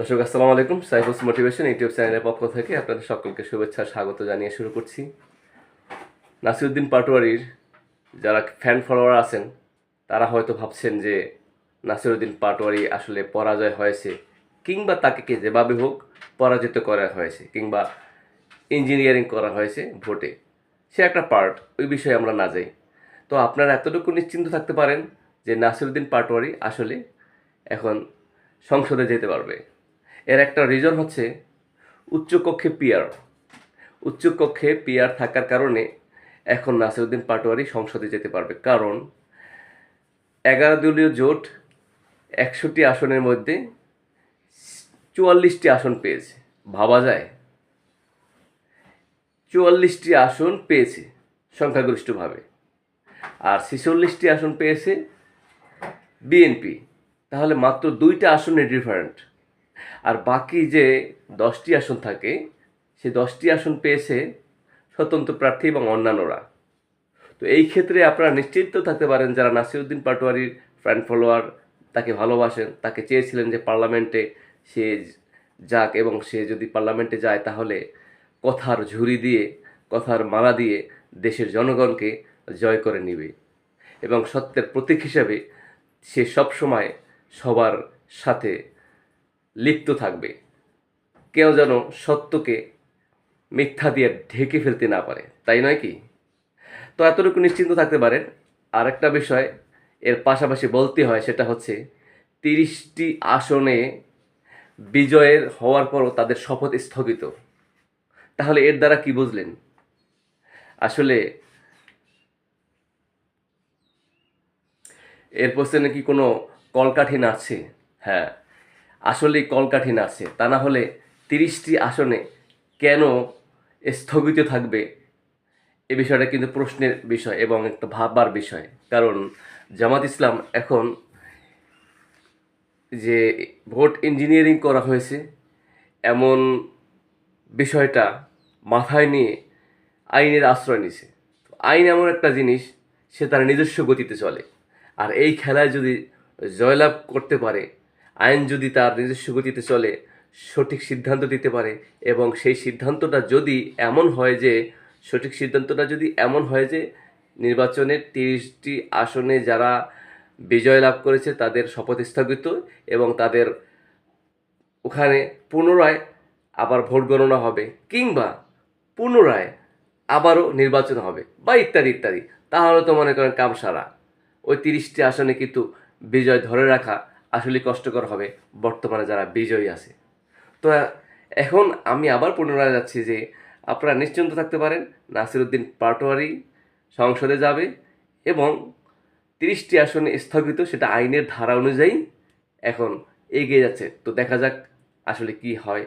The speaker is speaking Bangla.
দর্শক, আসসালামু আলাইকুম। সাইফুস মোটিভেশন ইউটিউব চ্যানেলের পক্ষ থেকে আপনাদের সকলকে শুভেচ্ছা, স্বাগত জানিয়ে শুরু করছি। নাসিরুদ্দিন পাটোয়ারির যারা ফ্যান ফলোয়ার আছেন, তারা হয়তো ভাবছেন যে নাসিরুদ্দিন পাটোয়ারি আসলে পরাজয় হয়েছে, কিংবা তাকে কে যেভাবে হোক পরাজিত করা হয়েছে, কিংবা ইঞ্জিনিয়ারিং করা হয়েছে ভোটে। সে একটা পার্ট ওই বিষয়ে আমরা না যাই। তো আপনারা এতটুকু নিশ্চিন্ত থাকতে পারেন যে নাসিরুদ্দিন পাটোয়ারি আসলে এখন সংসদে যেতে পারবে। এর একটা রিজন হচ্ছে উচ্চকক্ষে পিয়ার উচ্চকক্ষে পিয়ার থাকার কারণে এখন নাসিরুদ্দিন পাটোয়ারি সংসদে যেতে পারবে। কারণ এগারো দলীয় জোট একষট্টি আসনের মধ্যে চুয়াল্লিশটি আসন পেয়েছে। ভাবা যায়? চুয়াল্লিশটি আসন পেয়েছে সংখ্যাগরিষ্ঠভাবে। আর ছেচল্লিশটি আসন পেয়েছে বিএনপি তাহলে মাত্র দুইটা আসনের ডিফারেন্ট আর বাকি যে দশটি আসন থাকে সে দশটি আসন পেয়েছে স্বতন্ত্র প্রার্থী এবং অন্যান্যরা। তো এই ক্ষেত্রে আপনারা নিশ্চিত থাকতে পারেন যারা নাসিরুদ্দিন পাটোয়ারির ফ্যান ফলোয়ার তাকে ভালোবাসেন, তাকে চেয়েছিলেন যে পার্লামেন্টে সে যাক এবং সে যদি পার্লামেন্টে যায় তাহলে কথার ঝুড়ি দিয়ে, কথার মালা দিয়ে দেশের জনগণকে জয় করে নিবে। এবং সত্যের প্রতীক হিসাবে সে সবসময় সবার সাথে লিপ্ত থাকবে। কেউ যেন সত্যকে মিথ্যা দিয়ে ঢেকে ফেলতে না পারে, তাই নয় কি? তো এতটুকু নিশ্চিন্ত থাকতে পারেন। আরেকটা বিষয় এর পাশাপাশি বলতে হয়, সেটা হচ্ছে তিরিশটি আসনে বিজয়ের হওয়ার পরও তাদের শপথ স্থগিত। তাহলে এর দ্বারা কি বুঝলেন? আসলে এর পেছনে কি কোনো কলকাঠি নাচছে? হ্যাঁ আসলেই কলকাঠি নাচছে তা না হলে তিরিশটি আসনে কেন স্থগিত থাকবে এ বিষয়টা কিন্তু প্রশ্নের বিষয় এবং একটা ভাববার বিষয়। কারণ জামাত ইসলাম এখন যে ভোট ইঞ্জিনিয়ারিং করা হয়েছে, এমন বিষয়টা মাথায় নিয়ে আইনের আশ্রয় নিছে। আইন এমন একটা জিনিস, সে তার নিজস্ব গতিতে চলে। আর এই খেলায় যদি জয়লাভ করতে পারে আইন যদি তার নিজস্ব গতিতে চলে, সঠিক সিদ্ধান্ত দিতে পারে এবং সেই সিদ্ধান্তটা যদি এমন হয় যে, সঠিক সিদ্ধান্তটা যদি এমন হয় যে নির্বাচনের তিরিশটি আসনে যারা বিজয় লাভ করেছে তাদের শপথ স্থগিত এবং তাদের ওখানে পুনরায় আবার ভোট গণনা হবে কিংবা পুনরায় আবারও নির্বাচন হবে বা ইত্যাদি ইত্যাদি। তাহলে তো মনে করেন কাম সারা ওই তিরিশটি আসনে কিন্তু বিজয় ধরে রাখা আসলে কষ্টকর হবে, বর্তমানে যারা বিজয়ী আছে। তো এখন আমি আবার পুনরায় যাচ্ছি যে আপনারা নিশ্চিন্ত থাকতে পারেন, নাসিরুদ্দিন পাটোয়ারি সংসদে যাবে এবং তিরিশটি আসনে স্থগিত, সেটা আইনের ধারা অনুযায়ী এখন এগিয়ে যাচ্ছে। তো দেখা যাক আসলে কি হয়।